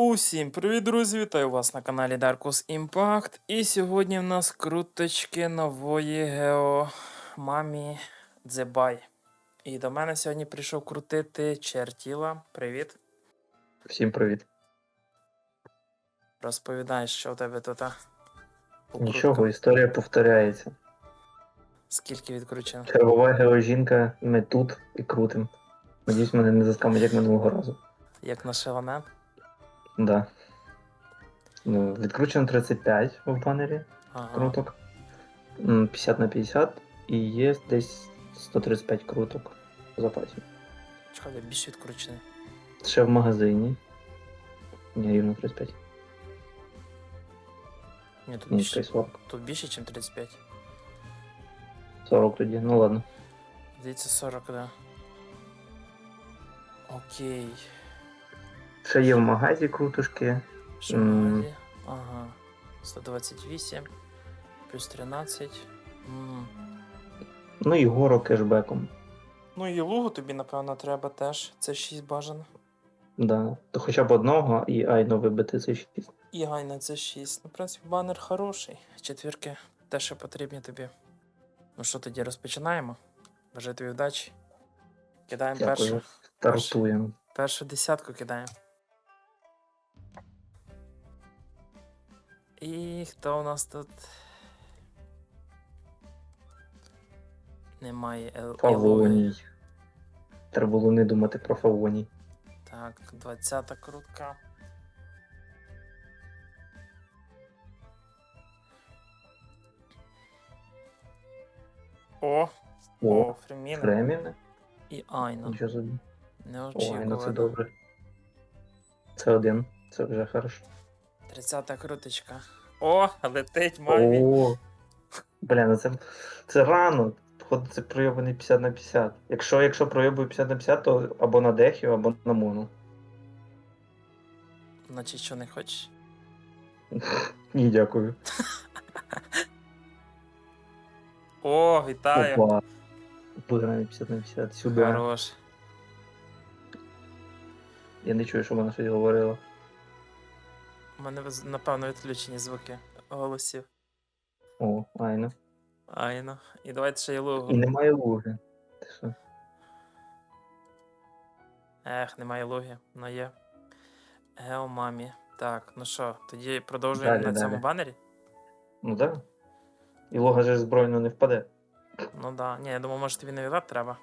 Усім привіт, друзі! Вітаю вас на каналі Darkus Impact. І сьогодні в нас круточки нової Гео Мамі Дзебай. І до мене сьогодні прийшов крутити Чертіла. Привіт. Всім привіт. Розповідай, що в тебе тут. Нічого, історія повторяється. Скільки відкручено? Чергова геожінка, ми тут і крутим. Надіюсь, мене не заскамить як минулого разу. Як на шеломен? Да. Ну, відкручено 35 в банері Ага. круток. М, 50 на 50 і є десь 135 круток в запасі. Чекай, я більше відкручений. Ще в магазині. Ні, рівно 35. Ні, тут Ні, більше, чекай, 40. тут більше, ніж 35. 40 тоді, ну ладно. Здається, 40, да. Окей. Ще є в магазі крутушки. Що М. магазі? Ага. 128 плюс 13. М. Ну і горо кешбеком. Ну і лугу тобі, напевно, треба теж. Це 6 бажано. Да. То хоча б одного і айно вибити це 6. І гайна це 6. Ну, в принципі, банер хороший. Четвірки те, що потрібні тобі. Ну що тоді розпочинаємо? Бажаю тобі вдачі. Кидаємо першу, Стартуємо. першу десятку кидаємо. І хто у нас тут? Немає Ел-. Фавоній. Треба було не думати про фавоній. Так, 20 крутка. О, о, О, Фреміна Фреміне? і Айна. Нічого собі. Не О, очікувано. це добре. Це один. Це вже хорошо. 30 круточка. О, летить мамі. О, бля, ну це, це рано. Походу, це пройобаний 50 на 50. Якщо, якщо пройобую 50 на 50, то або на дехію, або на мону. Значить, що не хочеш? Ні, дякую. О, вітаю. Опа. Виграємо 50 на 50. Сюди. Хорош. Я не чую, що вона щось говорила. У мене напевно відключені звуки голосів. О, айно. Айна. І давайте ще й лугу. І немає луги. Ти що? Ех, немає логі, ну є. Гео мамі. Так, ну що, тоді продовжуємо Далі, на цьому далі. банері? Ну так. Да. І лога же збройно не впаде. Ну да. Ні, я думаю, може тобі навідати треба.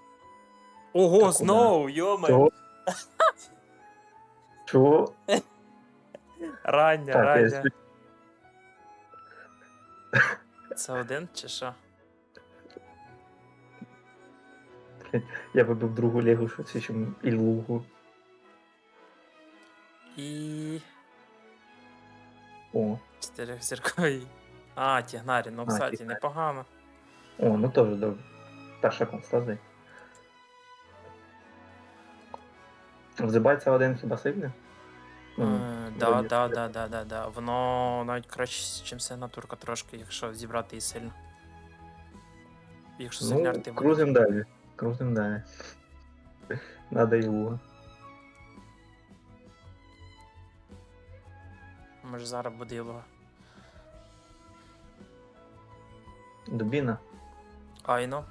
Ого, Так, знову, йоме! Чого? Чого? Рання, Так, я рання. спі- Це один чи що? Я вибив другу що це чим і лугу. І. О, Чотирьохзірковий. А, Тігнарі, ну кстати, Тігнарі. непогано. о, ну теж добре. Перша констаза. Взибається один хіба сильний? Е, Да, да, да, да, да, да. Воно навіть краще, ніж сигнатурка трошки, якщо зібрати її сильно. Якщо сильні Ну, арти будуть. крузим далі. Крузим далі. Надо луга. Може зараз буде ілога. Дубіна. Айно.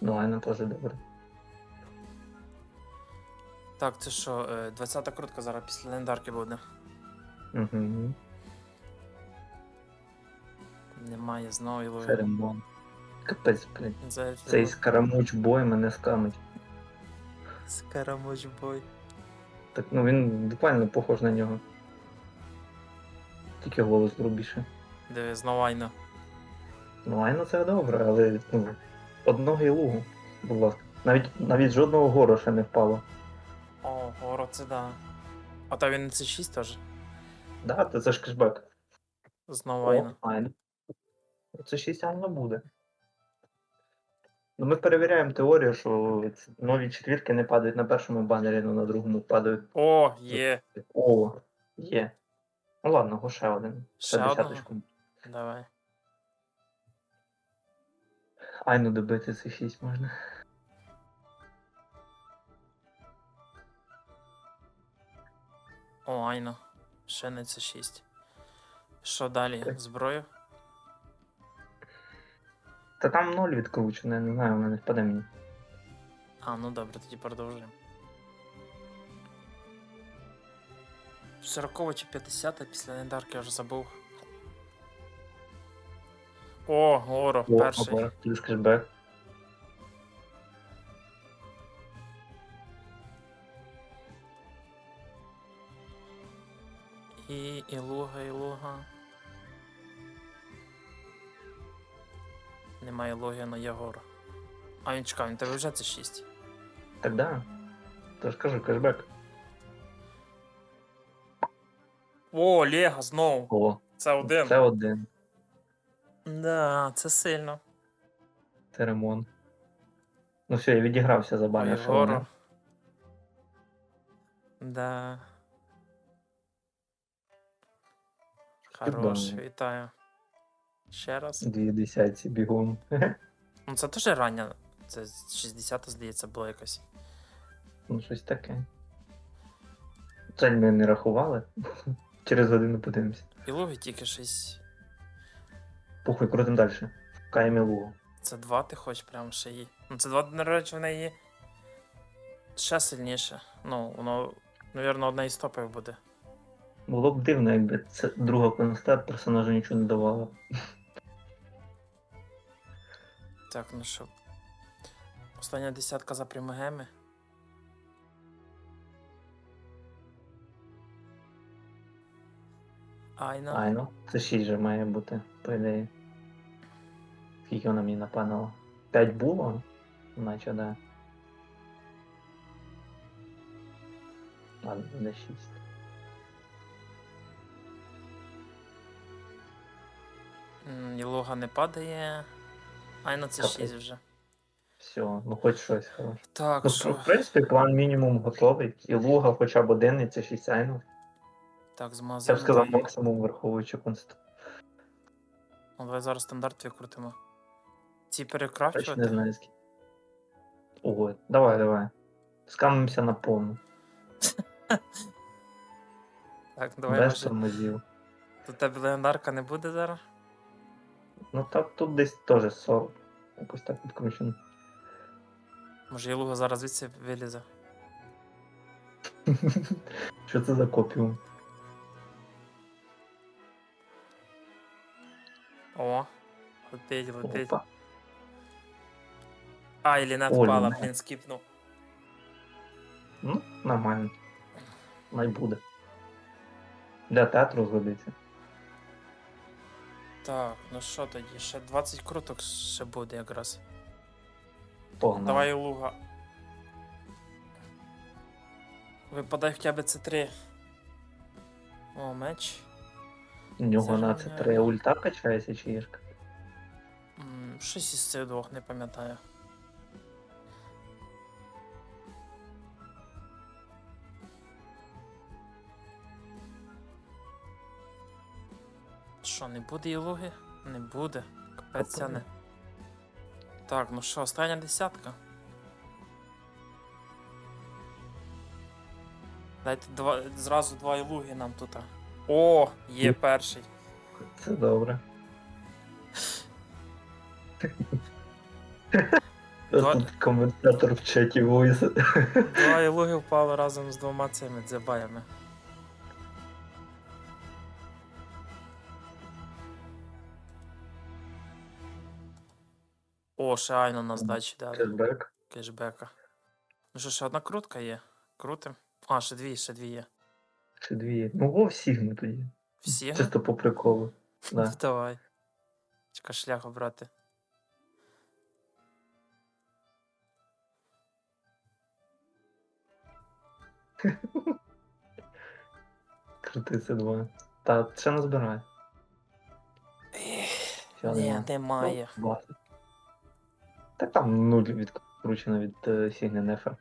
Ну, Айна теж добре. Так, це що, е, 20-та крутка зараз після легендарки буде. Угу. Немає знову ілоги. Феремон. Капець, блін. Це Цей скарамуч бой мене скамить. Скарамуч бой. Так, ну він буквально похож на нього. Тільки голос грубіше. Диви, знову Айно. Ну, Айна це добре, але ну, одного і лугу, будь ласка. Навіть навіть жодного гору ще не впало. О, горо, це да. А то він це 6 теж. Да, то це ж кешбек. Знову. О, Айна. Це 6 Айна буде. Ну, ми перевіряємо теорію, що ці нові четвірки не падають на першому банері, але на другому падають. О, є. О, є. Ну ладно, го ще один. Ще Ще десяточку. Давай. Айну добити це 6 можна. О, айно. Ще не це 6. Що далі? Зброю? Та там ноль відкручено, я не знаю, вона не впаде мені. А, ну добре, тоді продовжуємо. 40 чи 50 після легендарки я вже забув. О, Горо, перший. опа, І Ілуга, Ілуга. Немає Ілуги, але є Горо. А він чекав, він тебе вже це 6. Так да. Тож кажу, кешбек. О, Лего знову. О, Це один. це один. Да, це сильно. Це ремонт. Ну все, я відігрався за банер. що. Да. Чудово. Хорош, вітаю. Ще раз. Дві десятці бігом. Ну це теж рання. Це 60 здається, було якось. Ну, щось таке. Жаль, ми не рахували. Через годину подивимося. І логи тільки щось. Похуй, крутим далі. Шукаємо лугу. Це два ти хочеш прям ще її. Ну це два, до речі, в неї ще сильніше. Ну, воно, навірно, одна із топів буде. Було б дивно, якби це друга констат персонажу нічого не давала. Так, ну що. Остання десятка за примагеми. Айна. Ай, ну, це 6 же має бути, по ідеї. Скільки вона мені напанила? 5 було? Наче, да. Ладно, не 6. Ілога не падає. Айна це 6 вже. Все, ну хоч щось хороше. Так, Ну, що? в принципі, план мінімум готовий. І луга хоча б один, і це 6 айнов. Так, з Я б сказав максимум враховуючи конст. Ну, давай зараз стандарт викрутимо. Ці Точно не знаю скільки. Ого, давай, давай. Скамимося на повну. Так, давай, Без тормозів. Тут тебе легендарка не буде зараз. Ну так тут десь теж 40. Якось так підкручено. Може, Ілуга зараз звідси вилізе. Що це за копіум? О, летить, летить. Опа. А, і Лінет О, впала, Лінет. блін, скіпнув. Ну, нормально. Най буде. Для театру згодиться. Так, ну що тоді? Ще 20 круток ще буде якраз. Погнали. Давай луга. Випадай хоча б це 3. О, меч. У нього на це Зажимаю. три ульта качається чи ірка? Щось із цих двох не пам'ятаю. Що, не буде Ілуги? Не буде. Капець не. Так, ну що, остання десятка. Дайте два, зразу два ілуги нам тут. О, є Є. перший. Це добре. Два- Тут коментатор в чаті войс. Два ілуги впали разом з двома цими дзебаями. О, ще Айно на здачі дали. Кешбек. Кешбека. Ну що, ще одна крутка є? Крутим? А, ще дві, ще дві є. Чи дві. Ну, во всіх ми тоді. Всі? Чисто по приколу. Да. Давай. Чекай шлях обрати. Крути це два. Та ще назбирай. Ще Ні, нема. немає. Ну. Так там нуль відкручено від е, Нефер.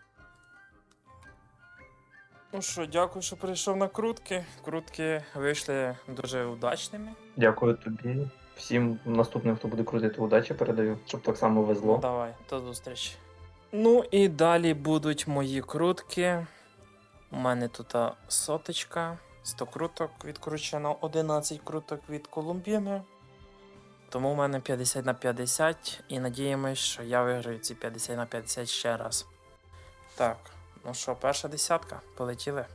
Ну що, дякую, що прийшов на крутки. Крутки вийшли дуже удачними. Дякую тобі. Всім наступним, хто буде крутити удачі, передаю, щоб так само Ну, везло. давай, до зустрічі. Ну і далі будуть мої крутки. У мене тут соточка, 100 круток відкручено, 11 круток від Колумбіни. Тому у мене 50 на 50 і надіємось, що я виграю ці 50 на 50 ще раз. Так, ну що, перша десятка, полетіли.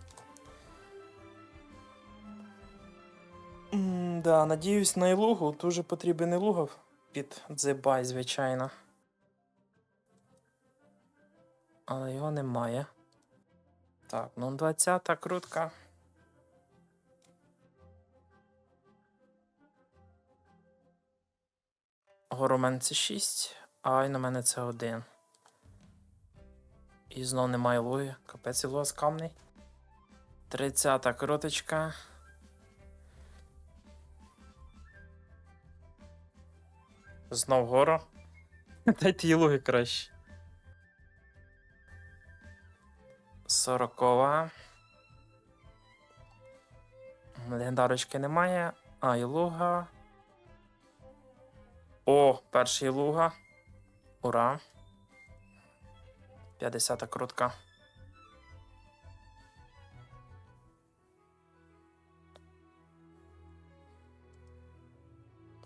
М, Да, надіюсь на Ілугу. Дуже потрібен Ілугов під Дзебай, звичайно. Але його немає. Так, ну 20-та крутка. Горомен це 6, а на мене це 1. І знов немає луги. Капець Ілуга скамний. 30-та круточка. Знов горо. Дайте їй луги краще. Сорокова. Легендарочки немає. А, і луга. О, перший луга. Ура. 50 крутка.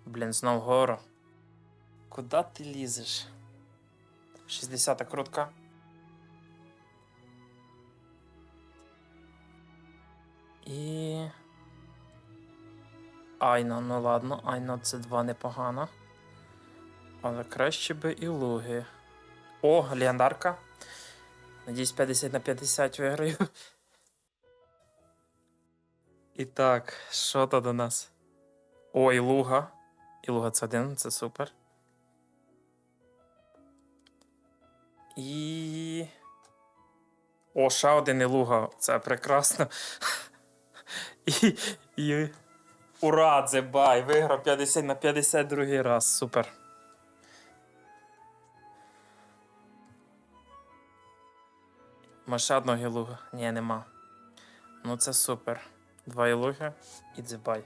Блін, знов гору. Куда ти лізеш? 60 крутка. І. Айно, ну ладно, Айно це 2 непогано. Але краще би і луги. О, легендарка. Надіюсь, 50 на 50 виграю. І так, що то до нас? О, і луга. І луга це один, це супер. І. О, ще один ілуга. Це прекрасно. І. і... Ура, Дзебай! Виграв 50 на 50 другий раз. Супер. Ма ще одного ілуга? Ні, нема. Ну це супер. Два ілуги і дзебай.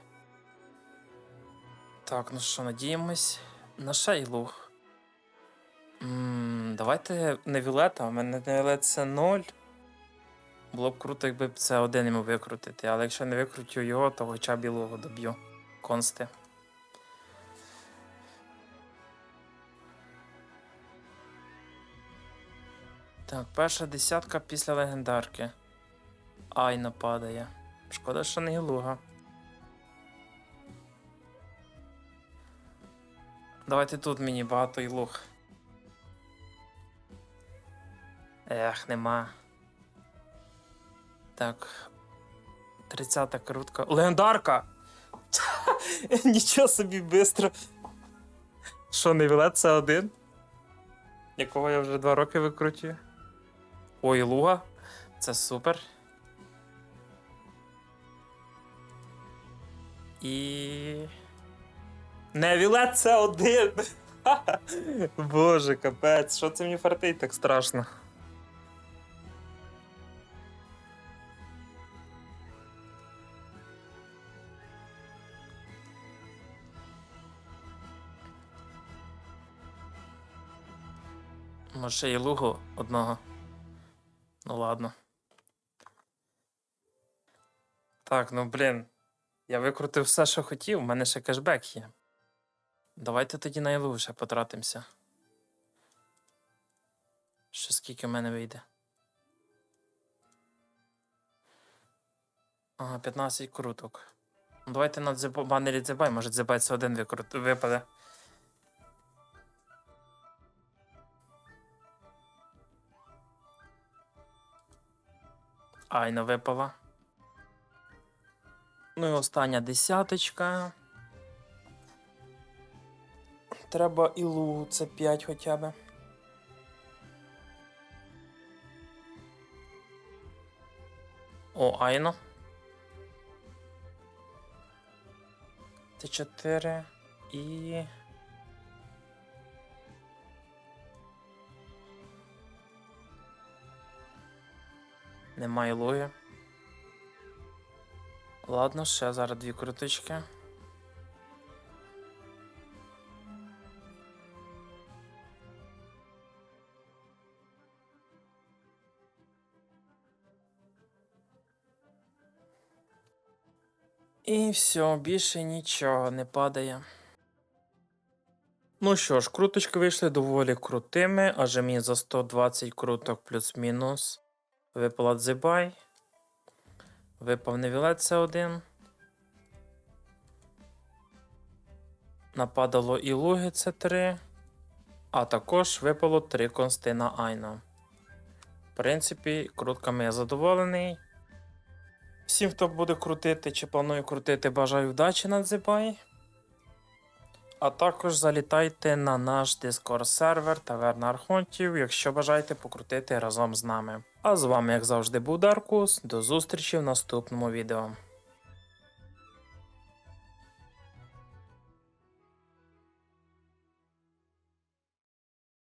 Так, ну що, надіємось на ще ілуг. Давайте не Вілета, у мене Вілет це 0. Було б круто, якби це один йому викрутити, але якщо не викрутю його, то хоча б білого доб'ю. Консти. Так, перша десятка після легендарки. Айна падає. Шкода, що не Гілуга. Давайте тут мені багато ілуг. Ех, нема. Так. 30-та крутка. Легендарка! Нічого собі бистро. Що, не вілет це один? Якого я вже два роки викрутюю. Ой, луга. Це супер. І. Невілет це один! Боже, капець, що це мені фартить так страшно. Може, і лугу одного. Ну ладно. Так, ну блін. Я викрутив все, що хотів, у мене ще кешбек є. Давайте тоді на Ілу ще потратимося. Що скільки в мене вийде? Ага, 15 круток. Ну, давайте на дзеб... банері дзебай, може дзебай це один викрут... випаде. Айна випала. Ну і остання десяточка. Треба і лугу, це 5 хоча б. О, Айно. Це 4 і. Немає луги. Ладно, ще зараз дві крутички. І все, більше нічого не падає. Ну що ж, круточки вийшли доволі крутими, аж мені за 120 круток плюс-мінус випала дзибай. Випав невілет це один. Нападало і луги це 3. А також випало 3 констина Айна. В принципі, крутками я задоволений. Всім, хто буде крутити чи планує крутити, бажаю вдачі на дзибай. А також залітайте на наш Discord сервер Таверна Архонтів, якщо бажаєте покрутити разом з нами. А з вами, як завжди, був Даркус. До зустрічі в наступному відео.